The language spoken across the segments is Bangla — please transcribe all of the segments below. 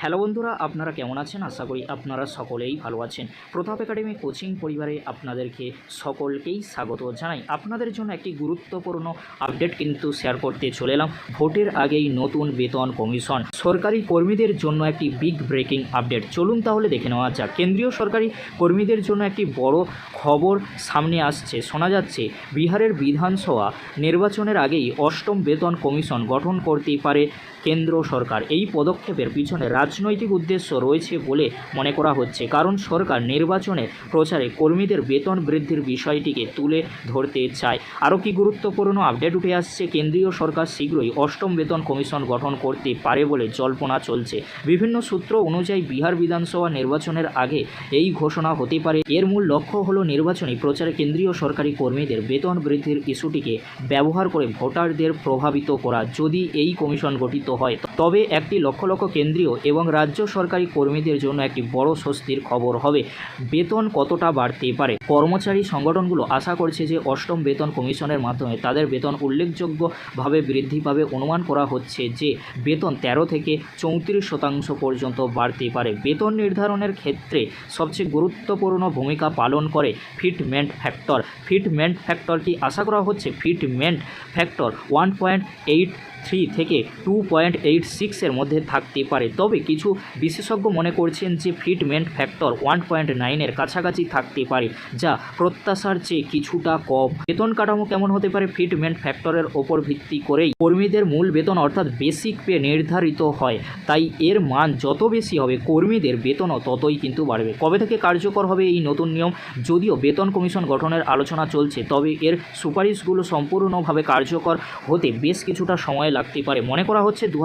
হ্যালো বন্ধুরা, আপনারা কেমন আছেন? আশা করি আপনারা সকলেই ভালো আছেন। প্রতাপ একাডেমি কোচিং পরিবারে আপনাদেরকে সকলকেই স্বাগত জানাই। আপনাদের জন্য একটি গুরুত্বপূর্ণ আপডেট কিন্তু শেয়ার করতে চলে এলাম। ভোটের আগেই নতুন বেতন কমিশন। সরকারি কর্মীদের জন্য একটি বিগ ব্রেকিং আপডেট। চলুন তাহলে দেখে নেওয়া যাক। কেন্দ্রীয় সরকারি কর্মীদের জন্য একটি বড় খবর সামনে আসছে। শোনা যাচ্ছে, বিহারের বিধানসভা নির্বাচনের আগেই অষ্টম বেতন কমিশন গঠন করতে পারে কেন্দ্র সরকার। এই পদক্ষেপের পিছনে রাজনৈতিক উদ্দেশ্য রয়েছে বলে মনে করা হচ্ছে। কারণ সরকার নির্বাচনের প্রচারে কর্মীদের বেতন বৃদ্ধির বিষয়টিকে তুলে ধরতে চায়। আরও কি গুরুত্বপূর্ণ আপডেট উঠে আসছে, কেন্দ্রীয় সরকার শীঘ্রই অষ্টম বেতন কমিশন গঠন করতে পারে বলে জল্পনা চলছে। বিভিন্ন সূত্র অনুযায়ী বিহার বিধানসভা নির্বাচনের আগে এই ঘোষণা হতে পারে। এর মূল লক্ষ্য হলো নির্বাচনী প্রচারে কেন্দ্রীয় সরকারি কর্মীদের বেতন বৃদ্ধির ইস্যুটিকে ব্যবহার করে ভোটারদের প্রভাবিত করা। যদি এই কমিশন গঠিত হয়, তবে একটি লক্ষ লক্ষ কেন্দ্রীয় এবং রাজ্য সরকারি কর্মীদের জন্য একটি বড় স্বস্তির খবর হবে। বেতন কতটা বাড়তে পারে? কর্মচারী সংগঠনগুলো আশা করছে যে অষ্টম বেতন কমিশনের মাধ্যমে তাদের বেতন উল্লেখযোগ্যভাবে বৃদ্ধি পাবে। অনুমান করা হচ্ছে যে বেতন তেরো থেকে চৌত্রিশ শতাংশ পর্যন্ত বাড়তে পারে। বেতন নির্ধারণের ক্ষেত্রে সবচেয়ে গুরুত্বপূর্ণ ভূমিকা পালন করে ফিটমেন্ট ফ্যাক্টর। ফিটমেন্ট ফ্যাক্টর কি আশা করা হচ্ছে fitment factor one point eight three থেকে টু পয়েন্ট এইট সিক্সের মধ্যে থাকতে পারে। তবে কিছু বিশেষজ্ঞ মনে করছেন যে ফিটমেন্ট ফ্যাক্টর ওয়ান পয়েন্ট নাইনের কাছাকাছি থাকতে পারে, যা প্রত্যাশার চেয়ে কিছুটা কম। বেতন কাঠামো কেমন হতে পারে ফিটমেন্ট ফ্যাক্টরের ওপর ভিত্তি করেই? কর্মীদের মূল বেতন অর্থাৎ বেসিক পে নির্ধারিত হয়, তাই এর মান যত বেশি হবে, কর্মীদের বেতনও ততই কিন্তু বাড়বে। কবে থেকে কার্যকর হবে এই নতুন নিয়ম? যদিও বেতন কমিশন গঠনের আলোচনা চলছে, তবে এর সুপারিশগুলো সম্পূর্ণভাবে কার্যকর হতে বেশ কিছুটা সময় লাগতে পারে। মনে করা হচ্ছে দু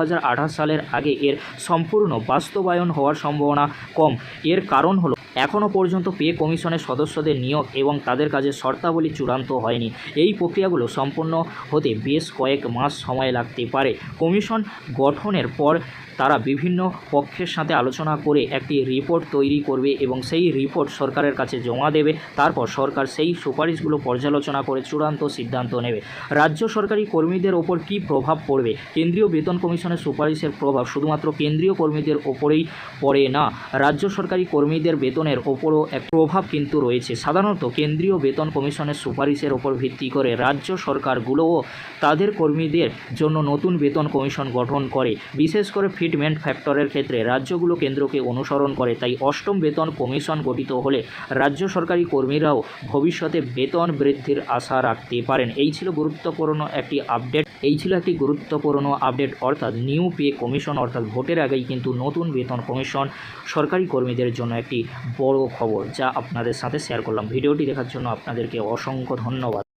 সালের আগে এর সম্পূর্ণ বাস্তবায়ন হওয়ার সম্ভাবনা কম। এর কারণ হলো এখনও পর্যন্ত পে কমিশনের সদস্যদের নিয়োগ এবং তাদের কাজের শর্তাবলী চূড়ান্ত হয়নি। এই প্রক্রিয়াগুলো সম্পন্ন হতে বেশ কয়েক মাস সময় লাগতে পারে। কমিশন গঠনের পর তারা বিভিন্ন পক্ষের সাথে আলোচনা করে একটি রিপোর্ট তৈরি করবে এবং সেই রিপোর্ট সরকারের কাছে জমা দেবে। তারপর সরকার সেই সুপারিশগুলো পর্যালোচনা করে চূড়ান্ত সিদ্ধান্ত নেবে। রাজ্য সরকারি কর্মীদের ওপর কী প্রভাব পড়বে? কেন্দ্রীয় বেতন কমিশনের সুপারিশের প্রভাব শুধুমাত্র কেন্দ্রীয় কর্মীদের ওপরেই পড়ে না। রাজ্য সরকারি কর্মীদের বেতনের ওপরও এক প্রভাব কিন্তু রয়েছে। সাধারণত কেন্দ্রীয় বেতন কমিশনের সুপারিশের ওপর ভিত্তি করে রাজ্য সরকারগুলোও তাদের কর্মীদের জন্য নতুন বেতন কমিশন গঠন করে। বিশেষ করে ফিটমেন্ট ফ্যাক্টরের ক্ষেত্রে রাজ্যগুলো কেন্দ্রকে অনুসরণ করে, তাই অষ্টম বেতন কমিশন গঠিত হলে রাজ্য সরকারি কর্মীরাও ভবিষ্যতে বেতন বৃদ্ধির আশা রাখতে পারেন। এই ছিল গুরুত্বপূর্ণ একটি আপডেট। এই ছিল একটি গুরুত্বপূর্ণ আপডেট, অর্থাৎ নিউ পে কমিশন, অর্থাৎ ভোটের আগেই কিন্তু নতুন বেতন কমিশন সরকারি কর্মীদের জন্য একটি বড় খবর, যা আপনাদের সাথে শেয়ার করলাম। ভিডিওটি দেখার জন্য আপনাদেরকে অসংখ্য ধন্যবাদ।